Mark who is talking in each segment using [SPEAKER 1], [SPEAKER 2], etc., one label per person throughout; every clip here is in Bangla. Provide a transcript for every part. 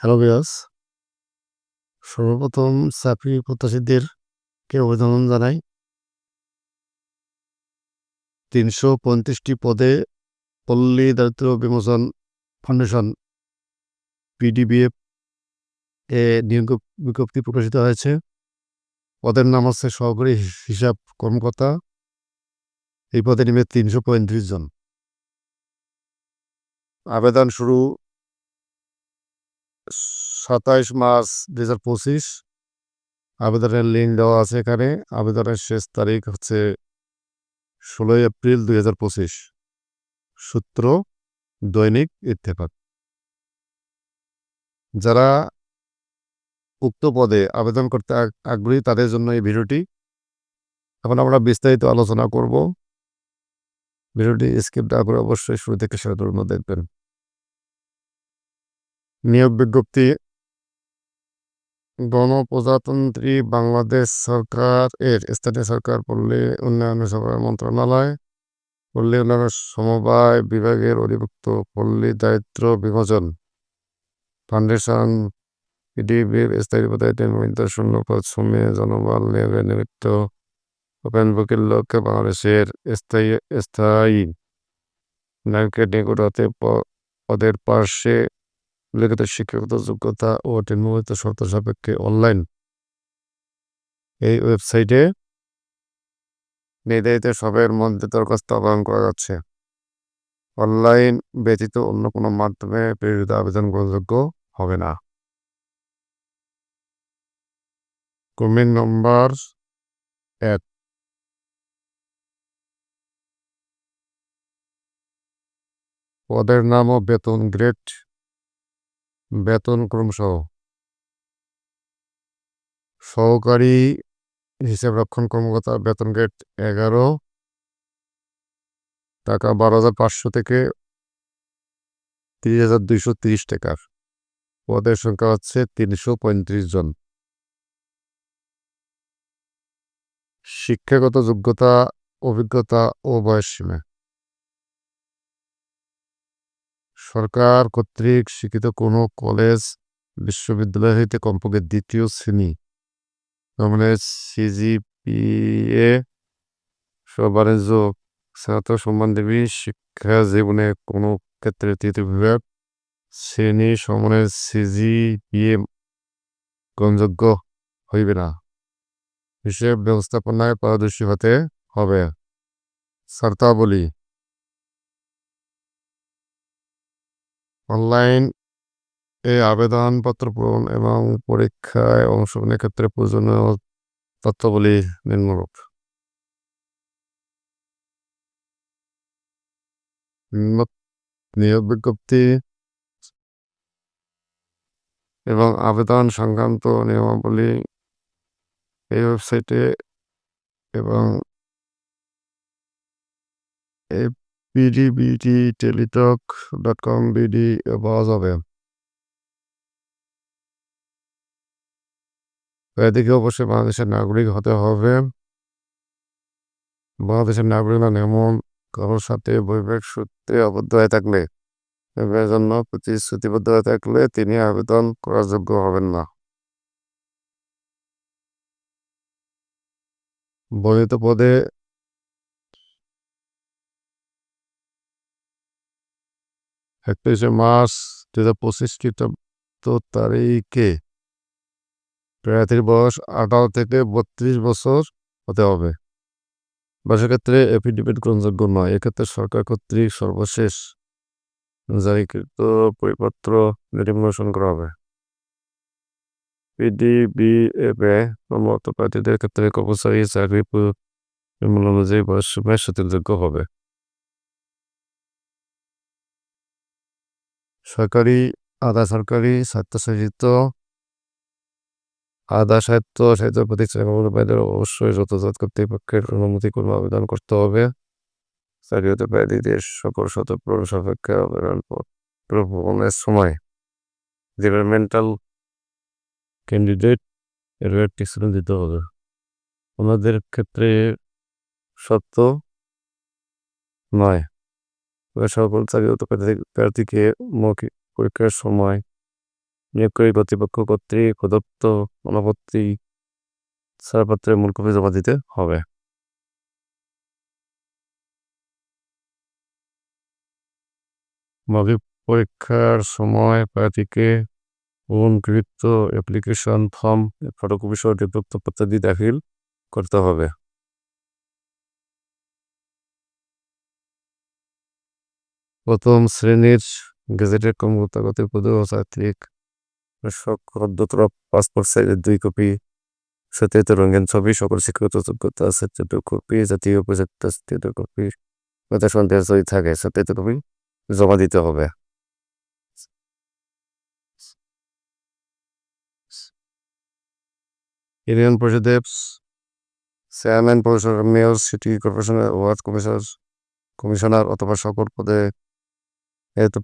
[SPEAKER 1] হ্যালো ভিউয়ার্স সর্বপ্রথম চাকরি প্রত্যাশীদেরকে অভিনন্দন জানাই। তিনশো পঁয়ত্রিশটি পদে পল্লী দারিদ্র বিমোচন ফাউন্ডেশন, পিডিবিএফ এ নিয়োগ বিজ্ঞপ্তি প্রকাশিত হয়েছে। পদের নাম হচ্ছে সহকারী হিসাব কর্মকর্তা। এই পদে নেবে তিনশো পঁয়ত্রিশ জন। আবেদন শুরু সাতাইশ মার্চ দু হাজার পঁচিশ। আবেদনের লিঙ্ক দেওয়া আছে এখানে। আবেদনের শেষ তারিখ হচ্ছে ষোলোই এপ্রিল দুই হাজার পঁচিশ। সূত্র দৈনিক ইত্তেফাক। যারা উক্ত পদে আবেদন করতে আগ্রহী, তাদের জন্য এই ভিডিওটি। এখন আমরা বিস্তারিত আলোচনা করব। ভিডিওটি না করে অবশ্যই শুরু থেকে শেষ পর্যন্ত দেখবেন। নিয়োগ বিজ্ঞপ্তি। গণপ্রজাতন্ত্রী বাংলাদেশ সরকার এর স্থানীয় সরকার পল্লী উন্নয়ন সরকার মন্ত্রণালয়। পল্লী উন্নয়ন সমবায় বিভাগের অধিভুক্ত পল্লী দায়িত্ব বিভাজন ফাউন্ডেশন পিডিবির স্থায়ী পদায় শূন্য পদ সময়ে জনবল নিয়োগের নিমিত্ত ওপেন বুকের লক্ষ্যে বাংলাদেশের স্থায়ী স্থায়ী নায়কের নিকট হতে পদের পার্শ্বে উল্লেখিত শিক্ষাগত যোগ্যতা ও নির্ধারিত শর্ত সাপেক্ষে অনলাইন এই ওয়েবসাইটে নির্ধারিত সবের মধ্যে দরখাস্ত আহ্বান করা যাচ্ছে। অনলাইন ব্যতীত অন্য কোনো মাধ্যমে প্রেরিত আবেদন গ্রহণযোগ্য হবে না। কর্মী নম্বর এক। পদের নাম ও বেতন গ্রেড বেতন ক্রমসহ। সহকারী হিসাব রক্ষণ কর্মকর্তা বেতন গ্রেড এগারো। টাকা বারো হাজার পাঁচশো থেকে তিরিশ হাজার দুইশো তিরিশ টাকার। পদের সংখ্যা হচ্ছে তিনশো পঁয়ত্রিশ জন। শিক্ষাগত যোগ্যতা, অভিজ্ঞতা ও বয়স সীমা। সরকার কর্তৃক স্বীকৃত কোনো কলেজ বিশ্ববিদ্যালয় হইতে কমপক্ষে দ্বিতীয় শ্রেণি। মানে সিজিপিএ সবাণিজ্য ছাত্র সম্মান দেবী শিক্ষা জীবনে কোনো ক্ষেত্রে তৃতীয় বিভাগ শ্রেণি সমানের সিজিপিএ গ্রহণযোগ্য হইবে না। হিসেব ব্যবস্থাপনায় পারদর্শী হতে হবে। শর্তাবলী অনলাইন এ আবেদনপত্র পূরণ এবং পরীক্ষায় অংশগ্রহণের ক্ষেত্রে প্রয়োজনীয় তথ্যগুলি নিম্নরূপ। নিয়োগ বিজ্ঞপ্তি এবং আবেদন সংক্রান্ত নিয়মাবলী এই ওয়েবসাইটে এবং পিডিবিটি টেলিটক পাওয়া যাবে এদিকে অবশ্যই বাংলাদেশের নাগরিক হতে হবে। বাংলাদেশের নাগরিক না এমন কারোর সাথে বৈবাহিক সূত্রে আবদ্ধ হয়ে থাকলে জন্য প্রতিশ্রুতিবদ্ধ হয়ে থাকলে তিনি আবেদন করার যোগ্য হবেন না। বর্ণিত পদে একত্রিশে মার্চ দু হাজার পঁচিশ খ্রিস্টাব্দ তারিখে প্রার্থীর বয়স আঠারো থেকে বত্রিশ বছর হতে হবে বা সেক্ষেত্রে এফিডেভিট গ্রহণযোগ্য নয় এক্ষেত্রে সরকার কর্তৃক সর্বশেষ জারিকৃত পরিপত্র নির্বাচন করা হবে পিডিবিএফ এ কর্মরত প্রার্থীদের ক্ষেত্রে কর্মচারী চাকরি অনুযায়ী বয়স সময় সতীযোগ্য হবে সরকারি, আধা সরকারি স্বায়ত্তশাসিত, আধা সাহিত্য সাহিত্য প্রতিষ্ঠানগুলোদের অবশ্যই যথাযথ কর্তৃপক্ষের অনুমতি কোনো আবেদন করতে হবে। চাকরিতে প্রার্থীদের সকল সতর্ক সাপেক্ষে আবেদন প্রদানের সময় ডিপার্টমেন্টাল ক্যান্ডিডেট এর একটি দিতে হবে। ওনাদের ক্ষেত্রে সত্য নয়। সকল চাকরিগত প্রার্থীকে মৌখিক পরীক্ষার সময়। নিয়োগকারী কর্তৃপক্ষ কর্তৃক প্রদত্ত অনুপত্তি ছাড়পত্রের মূল কপি জমা দিতে হবে। মৌখিক পরীক্ষার সময় প্রার্থীকে পূরণকৃত অ্যাপ্লিকেশন ফর্ম, ফটোকপি সহ দাখিল করতে হবে। প্রথম শ্রেণির গেজেটের কর্মকর্তা পদে ও চাকরিক পাসপোর্ট সাইজের দুই কপি সত্যিত রঙিন ছবি, সকল শিক্ষাগত যোগ্যতা সত্যিত কপি, জাতীয় প্রজেক্ট সত্যিত কপি, কথা সন্দেহ যদি থাকে সত্যিত কপি জমা দিতে হবে। ইউনিয়ন পরিষদের চেয়ারম্যান পরিষদ মেয়র, সিটি কর্পোরেশনের ওয়ার্ড কমিশনার কমিশনার অথবা সকল পদে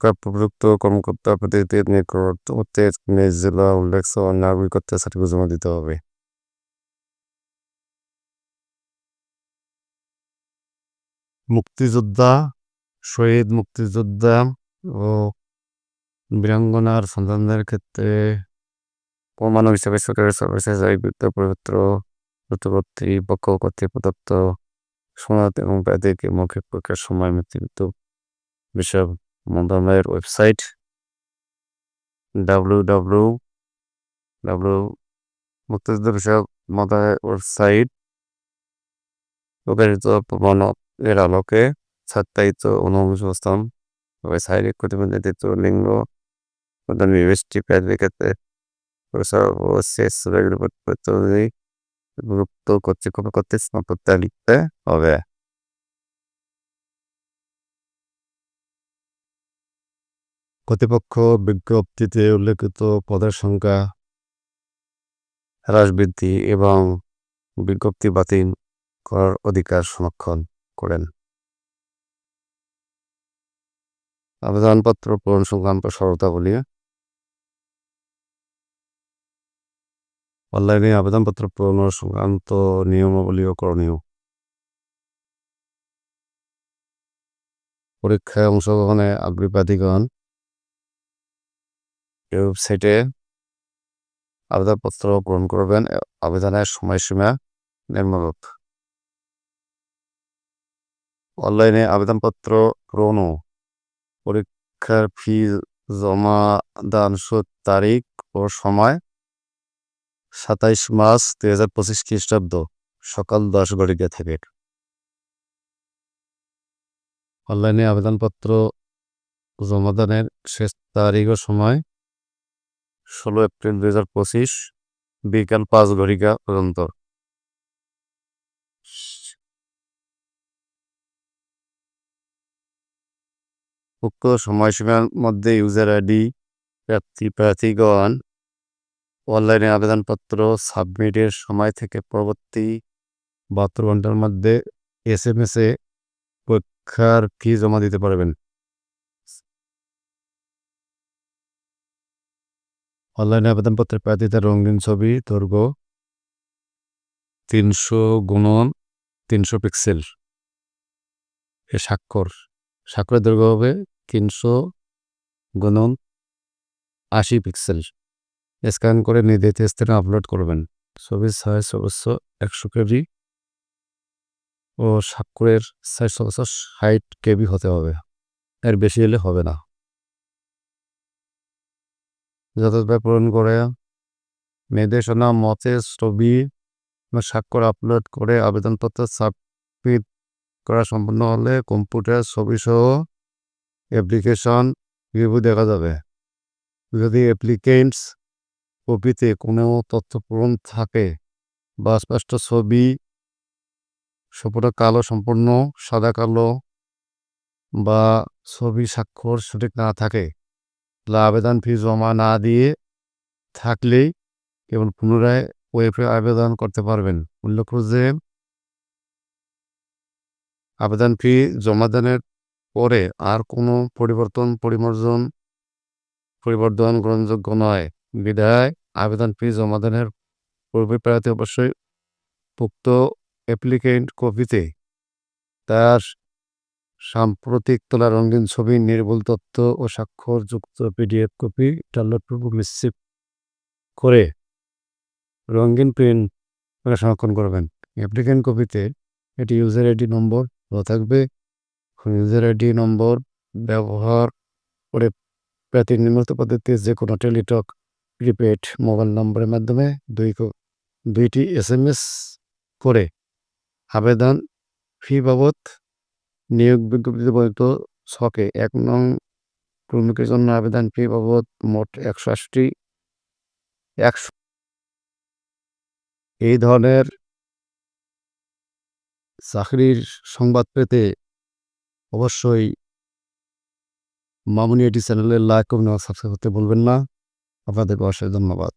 [SPEAKER 1] প্রাপ্তযুক্ত কর্মকর্তা প্রতিনিধিদের নিকটবর্তী নিজ জেলা উল্লেখ সহ নাগরিকত্ব সার্টিফিকেট জমা দিতে হবে। মুক্তিযোদ্ধা, শহীদ মুক্তিযোদ্ধা ও বীরাঙ্গনার সন্তানদের ক্ষেত্রে প্রমাণ হিসাবে সরকারের সার্ভিসেস আইবৃত্ত পবিত্র প্রতিপত্তি পক্ষ কর্তৃক প্রদত্ত সনদ এবং ব্যাধিকে মৌখিক পরীক্ষার সময় মৃত্যু বিষয় মন্ত্রণালয়ের ওয়েবসাইট ডাব্লিউ ডাব্লিউ ডাব্লিউ মুক্তিযুদ্ধ বিষয়ক মন্ত্রণালয়ের ওয়েবসাইট প্রকাশিত প্রমাণ এর আলোকে সত্যায়িত অনুসংস্থান শারীরিক প্রতিবন্ধিত লিঙ্গ, প্রধান বিবেষ্টি প্রাথমিক ক্ষেত্রে ও শেষ গুরুত্ব কর্তৃপক্ষ কর্তৃক লিখতে হবে। কর্তৃপক্ষ বিজ্ঞপ্তিতে উল্লেখিত পদের সংখ্যা, হ্রাস বৃদ্ধি এবং বিজ্ঞপ্তি বাতিল করার অধিকার সংরক্ষণ করেন। আবেদনপত্র পূরণ সংক্রান্ত শর্তাবলী। অনলাইনে আবেদনপত্র পূরণ সংক্রান্ত নিয়মাবলী ও করণীয়। পরীক্ষায় অংশগ্রহণে আগ্রহী ওয়েবসাইটে আবেদনপত্র গ্রহণ করবেন আবেদনের সময়সীমা নিম্নরূপ। অনলাইনে আবেদনপত্র পূরণ পরীক্ষার ফি, জমা, দান তারিখ ও সময় সাতাইশ মার্চ দুই হাজার পঁচিশ খ্রিস্টাব্দ সকাল দশ ঘটিকা থেকে। অনলাইনে আবেদনপত্র জমাদানের শেষ তারিখ ও সময় ষোলো এপ্রিল দুই হাজার পঁচিশ, বিকাল পাঁচ ঘটিকা পর্যন্ত। উক্ত সময়সীমার মধ্যে ইউজার আইডি, প্রার্থী, প্রার্থীগণ, অনলাইনে আবেদনপত্র সাবমিটের সময় থেকে পরবর্তী বাহাত্তর ঘণ্টার মধ্যে এস এম এস এ পরীক্ষার ফি জমা দিতে পারবেন। অনলাইনে আবেদনপত্রের প্রার্থীদের রঙিন ছবি, দৈর্ঘ্য তিনশো গুণন তিনশো পিক্সেল। এ স্বাক্ষর। স্বাক্ষরের দৈর্ঘ্য হবে তিনশো গুণন আশি পিক্সেল। স্ক্যান করে নির্ধারিত স্থানে আপলোড করবেন। ছবির সাইজ অবশ্য একশো কেবি ও স্বাক্ষরের সাইজ অবশ্য ষাট কেবি হতে হবে। এর বেশি হলে হবে না। যথাযথ পূরণ করে নির্দেশনা মতে ছবি বা স্বাক্ষর আপলোড করে আবেদনপত্র সাবমিট করা সম্পন্ন হলে কম্পিউটার ছবি সহ অ্যাপ্লিকেশন রিভিউ দেখা যাবে। যদি অ্যাপ্লিকেন্টস কপিতে কোনো তথ্য পূরণ থাকে বা স্পষ্ট ছবি, সম্পূর্ণ কালো, সম্পূর্ণ সাদা, কালো বা ছবি স্বাক্ষর সঠিক না থাকে আবেদন ফি জমা না দিয়ে থাকলেই কেবল পুনরায় ওয়েবে আবেদন করতে পারবেন। উল্লেখ যে আবেদন ফি জমাদানের পরে আর কোনো পরিবর্তন, পরিমার্জন, পরিবর্তন গ্রহণযোগ্য নয়। বিধায় আবেদন ফি জমাদানের পূর্বে প্রার্থী অবশ্যই উক্ত অ্যাপ্লিকেন্ট কপিতে তার সাম্প্রতিক তোলা রঙিন ছবি, নির্ভুল তথ্য ও স্বাক্ষরযুক্ত পিডিএফ কপি ডাউনলোড পূর্বক নিশ্চিত করে রঙিন পেন সংরক্ষণ করবেন। অ্যাপ্লিকেন্ট কপিতে এটি ইউজার আইডি নম্বর থাকবে। ইউজার আইডি নম্বর ব্যবহার করে প্রতি নিম্নত পদ্ধতিতে যে কোনো টেলিটক, প্রিপেড মোবাইল নম্বরের মাধ্যমে দুই দুইটি এস করে আবেদন ফি বাবদ নিয়োগ বিজ্ঞপ্তিতে বর্ণিত ছকে এক নং শ্রমিকের জন্য আবেদন ফি বাবদ মোট একশো আশিটি একশো এই ধরনের চাকরির সংবাদ পেতে অবশ্যই মামুনি এটি চ্যানেলের লাইক এবং সাবস্ক্রাইব করতে বলবেন না। আপনাদেরকে অশেষ ধন্যবাদ।